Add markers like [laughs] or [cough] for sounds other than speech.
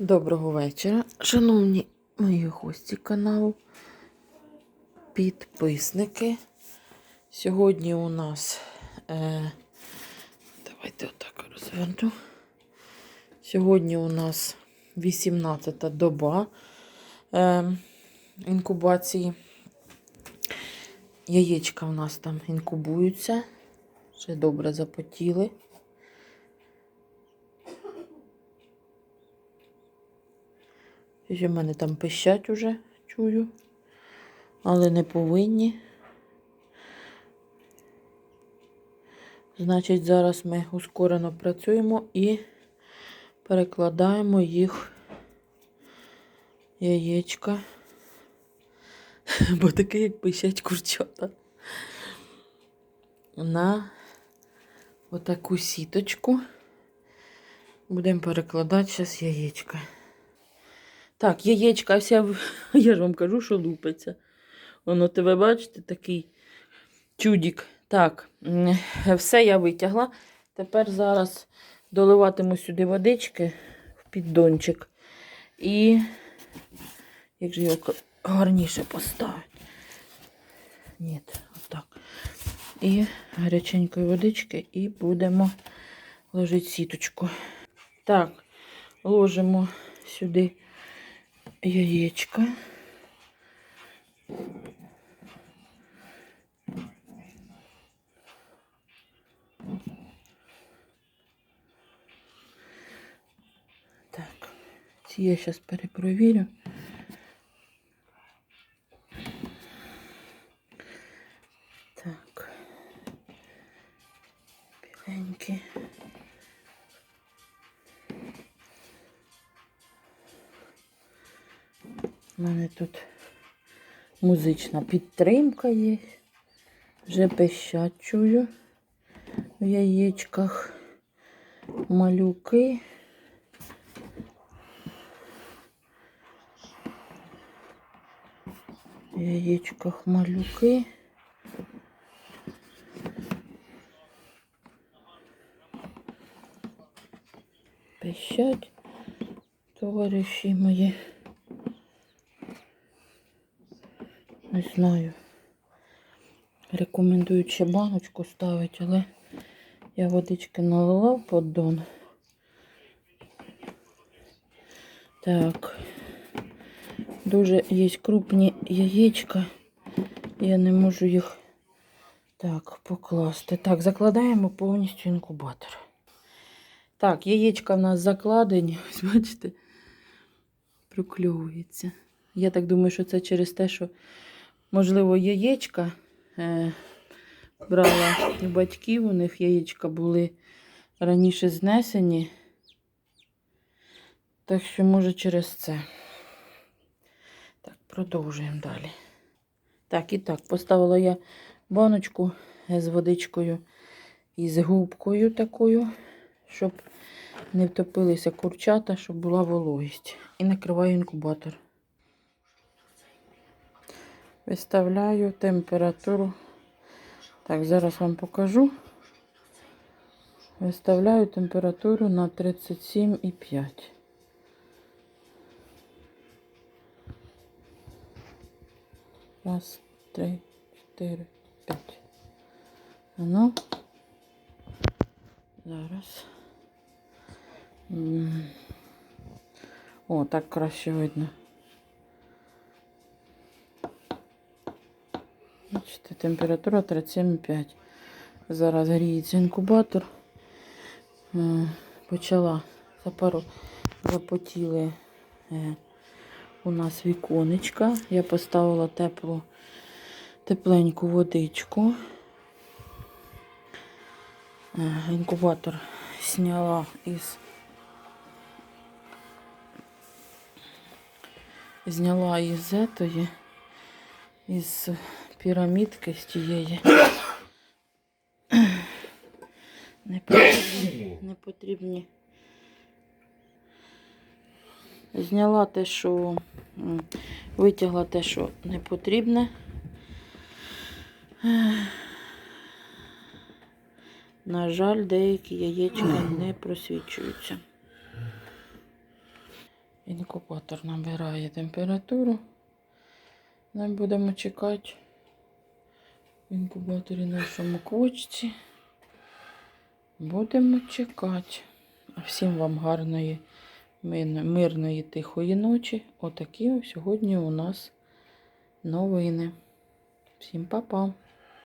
Доброго вечора, шановні мої гості каналу, підписники. Сьогодні у нас, е, давайте отак розверну. Сьогодні у нас 18-та доба е, інкубації. Яєчка у нас там інкубуються, ще добре запотіли. Ще в мене там пищать уже, чую, але не повинні. Значить, зараз ми ускорено працюємо і перекладаємо їх яєчка. Бо таке, як пищать курчата. На отаку сіточку. Будемо перекладати зараз яєчка. Так, яєчка вся, [laughs] я ж вам кажу, що лупиться. Воно тебе, бачите, такий чудік. Так, все я витягла. Тепер зараз доливатиму сюди водички в піддончик. І як же його гарніше поставити? Ні, отак. І гаряченької водички, і будемо ложити сіточку. Так, ложимо сюди яєчка. Так, ці я зараз перепровірю. Так. Біленькі. У мене тут музична підтримка є. Вже пищать чую в яєчках. Малюки. В яєчках малюки. Пищать, товариші мої. Не знаю. Рекомендують ще баночку ставити, але я водички налила в поддон. Так. Дуже є крупні яєчка. Я не можу їх так покласти. Так, закладаємо повністю інкубатор. Так, яєчка в нас закладені. Ось бачите, прокльовується. Я так думаю, що це через те, що, можливо, яєчка е, брала у батьків, у них яєчка були раніше знесені. Так що, може, через це. Так, продовжуємо далі. Так, і так, поставила я баночку з водичкою і з губкою такою, щоб не втопилися курчата, щоб була вологість. І накриваю інкубатор. Виставляю температуру. Так, зараз вам покажу. Виставляю температуру на 37,5. Раз, три, чотири, п'ять. Ну, зараз. О, так краще видно. Бачите, температура 37,5. Зараз гріється інкубатор. Е, Почала за пару запотіли е, у нас віконечка. Я поставила теплу, тепленьку водичку. Е, Інкубатор зняла із зняла із етої, із пірамідки з тієї. Не потрібні, не потрібні. Зняла те, що витягла те, що не потрібне. На жаль, деякі яєчка не просвічуються. Інкубатор набирає температуру. Ми будемо чекати в інкубаторі нашому квочці. Будемо чекати. Всім вам гарної, мирної, тихої ночі. Отакі сьогодні у нас новини. Всім па-па!